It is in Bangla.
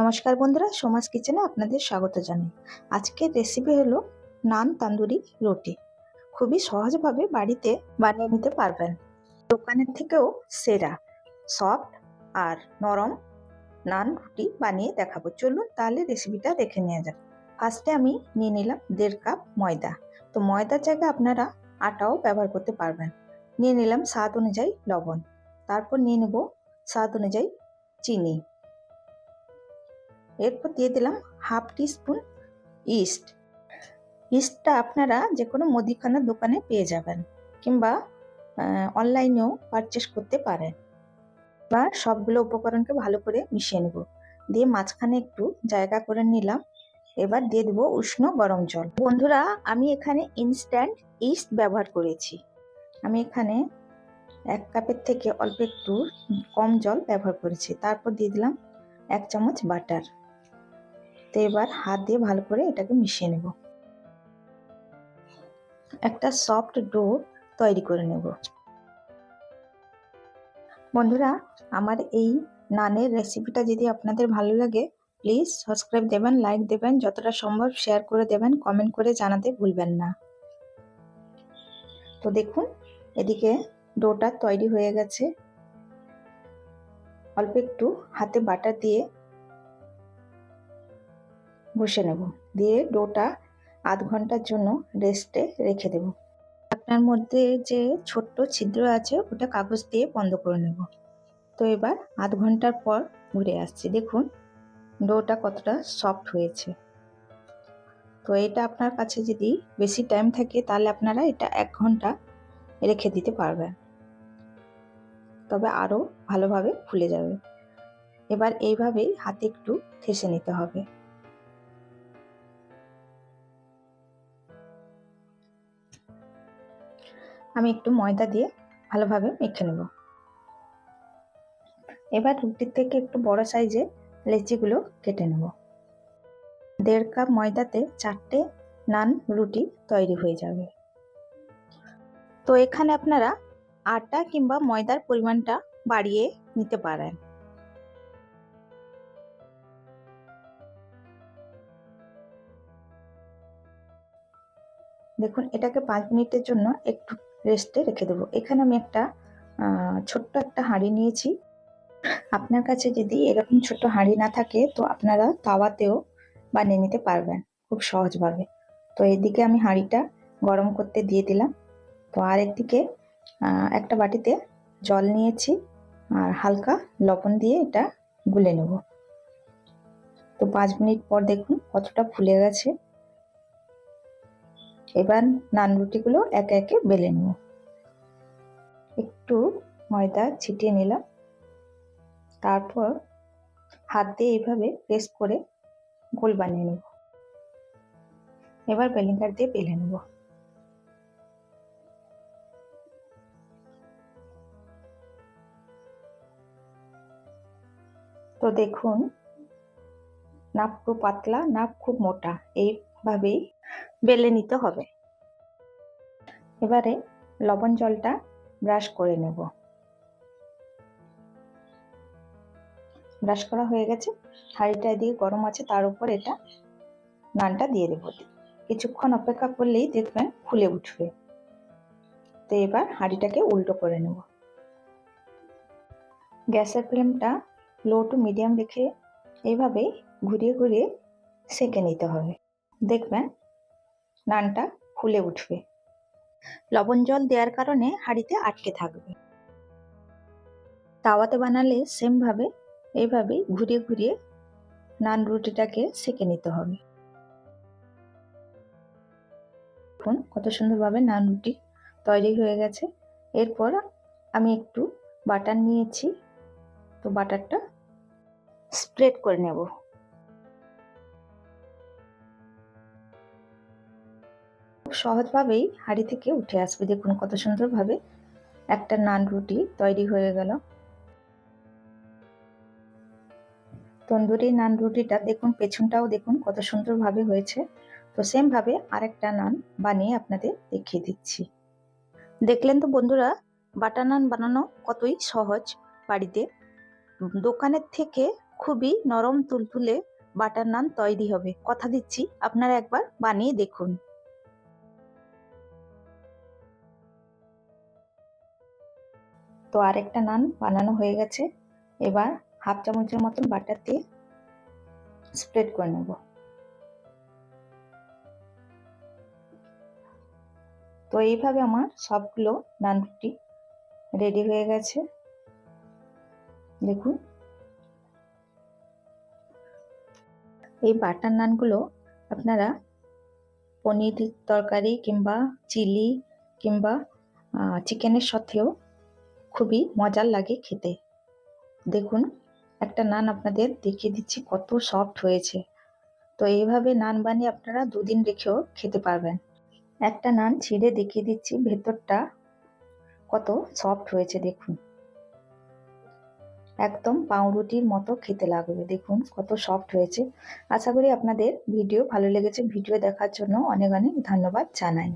নমস্কার বন্ধুরা, সমাজ কিচেনে আপনাদের স্বাগত জানাই। আজকের রেসিপি হলো নান তান্দুরি রুটি। খুবই সহজভাবে বাড়িতে বানিয়ে নিতে পারবেন। দোকানের থেকেও সেরা সফট আর নরম নান রুটি বানিয়ে দেখাবো। চলুন তাহলে রেসিপিটা দেখে নেওয়া যাক। ফার্স্টে আমি নিয়ে নিলাম দেড় কাপ ময়দা। তো ময়দার জায়গায় আপনারা আটাও ব্যবহার করতে পারবেন। নিয়ে নিলাম স্বাদ অনুযায়ী লবণ। তারপর নিয়ে নেব স্বাদ অনুযায়ী চিনি। এরপর দিয়ে দিলাম হাফ টিস্পুন ইস্ট। ইস্টটা আপনারা যে কোনো মুদিখানার দোকানে পেয়ে যাবেন কিংবা অনলাইনেও পারচেস করতে পারেন। বা সবগুলো উপকরণকে ভালো করে মিশিয়ে নেব। দিয়ে মাঝখানে একটু জায়গা করে নিলাম। এবার দিয়ে দেবো উষ্ণ গরম জল। বন্ধুরা, আমি এখানে ইনস্ট্যান্ট ইস্ট ব্যবহার করেছি। আমি এখানে এক কাপের থেকে অল্প একটু কম জল ব্যবহার করেছি। তারপর দিয়ে দিলাম এক চামচ বাটার তো এবার হাত দিয়ে ভালো করে এটাকে মিশিয়ে নেব। একটা সফট ডো তৈরি করে নেব। বন্ধুরা, আমার এই নানের রেসিপিটা যদি আপনাদের ভালো লাগে প্লিজ সাবস্ক্রাইব দেবেন লাইক দেবেন, যতটা সম্ভব শেয়ার করে দেবেন কমেন্ট করে জানাতে ভুলবেন না। তো দেখুন, এদিকে ডোটা তৈরি হয়ে গেছে। অল্প একটু হাতে বাটার দিয়ে বসে নেব। দিয়ে ডোটা আধ ঘণ্টার জন্য রেস্টে রেখে দেব। আপনার মধ্যে যে ছোট্ট ছিদ্র আছে, ওটা কাগজ দিয়ে বন্ধ করে নেব। তো এবার আধ ঘণ্টার পর ঘুরে আসছি। দেখুন, ডোটা কতটা সফট হয়েছে। তো এটা আপনার কাছে যদি বেশি টাইম থাকে, তাহলে আপনারা এটা এক ঘণ্টা রেখে দিতে পারবেন। তবে আরও ভালোভাবে ফুলে যাবে। এবার এইভাবেই হাতে একটু ঠেসে নিতে হবে। আমি একটু ময়দা দিয়ে ভালোভাবে মেখে নেব। এবার রুটির থেকে একটু বড় সাইজে লেচিগুলো কেটে নেব। দেড় কাপ ময়দাতে চারটে নান রুটি তৈরি হয়ে যাবে। তো এখানে আপনারা আটা কিংবা ময়দার পরিমাণটা বাড়িয়ে নিতে পারেন। দেখুন, এটাকে পাঁচ মিনিটের জন্য একটু রেস্টে রেখে দেবো। এখানে আমি একটা ছোট্ট একটা হাঁড়ি নিয়েছি। আপনার কাছে যদি এরকম ছোট হাঁড়ি না থাকে, তো আপনারা তাওয়াতেও বানিয়ে নিতে পারবেন খুব সহজভাবে। তো এদিকে আমি হাঁড়িটা গরম করতে দিয়ে দিলাম। তো আর একদিকে একটা বাটিতে জল নিয়েছি আর হালকা লবণ দিয়ে এটা গুলে নেব। তো পাঁচ মিনিট পর দেখুন কতটা ফুলে গেছে। এবার নান রুটিগুলো একে একে বেলে নেব। একটু ময়দা ছিটিয়ে নিলাম। তারপর হাত দিয়ে এইভাবে প্রেস করে গোল বানিয়ে নেব। এবার বেলিংকার দিয়ে বেলে নেব। তো দেখুন নাপ খুব পাতলা নাপ খুব মোটা। এইভাবেই বেলে নিতে হবে। এবারে লবণ জলটা ব্রাশ করে নেব। ব্রাশ করা হয়ে গেছে। হাঁড়িটা এদিকে গরম আছে, তার উপর এটা নানটা দিয়ে দেবো। কিছুক্ষণ অপেক্ষা করলেই দেখবেন ফুলে উঠবে। তো এবার হাঁড়িটাকে উল্টো করে নেব। গ্যাসের ফ্লেমটা লো টু মিডিয়াম রেখে এইভাবেই ঘুরিয়ে ঘুরিয়ে সেঁকে নিতে হবে। দেখবেন নানটা ফুলে উঠবে। লবণ জল দেওয়ার কারণে হাঁড়িতে আটকে থাকবে। তাওয়াতে বানালে সেমভাবে এইভাবেই ঘুরিয়ে ঘুরিয়ে নান রুটিটাকে সেঁকে নিতে হবে। দেখুন কত সুন্দরভাবে নান রুটি তৈরি হয়ে গেছে। এরপর আমি একটু বাটার নিয়েছি। তো বাটারটা স্প্রেড করে নেব। সহজভাবেই হাঁড়ি থেকে উঠে আসবে। দেখুন কত সুন্দরভাবে একটা নান রুটি তৈরি হয়ে গেল। তন্দুরি নান রুটিটা দেখুন, পেছনটাও দেখুন কত সুন্দরভাবে হয়েছে। তো সেমভাবে আরেকটা নান বানিয়ে আপনাদের দেখিয়ে দিচ্ছি। দেখলেন তো বন্ধুরা, বাটার নান বানানো কতই সহজ বাড়িতে। দোকানের থেকে খুবই নরম তুলতুলে বাটার নান তৈরি হবে। কথা দিচ্ছি, আপনারা একবার বানিয়ে দেখুন। তো আরেকটা নান বানানো হয়ে গেছে। এবার হাফ চামচের মতন বাটার দিয়ে স্প্রেড করে নেব। তো এইভাবে আমার সবগুলো নান রুটি রেডি হয়ে গেছে। দেখুন। এই বাটার নানগুলো আপনারা পনির তরকারি কিংবা চিলি কিংবা চিকেনের সাথেও খুবই মজার লাগে খেতে। দেখুন, একটা নান আপনাদের দেখিয়ে দিচ্ছি কত সফট হয়েছে। তো এইভাবে নান বানিয়ে আপনারা দুদিন রেখেও খেতে পারবেন। একটা নান ছিঁড়ে দেখিয়ে দিচ্ছি, ভেতরটা কত সফট হয়েছে দেখুন। একদম পাউরুটির মতো খেতে লাগবে, দেখুন কত সফট হয়েছে। আশা করি আপনাদের ভিডিও ভালো লেগেছে। ভিডিও দেখার জন্য অনেক অনেক ধন্যবাদ জানাই।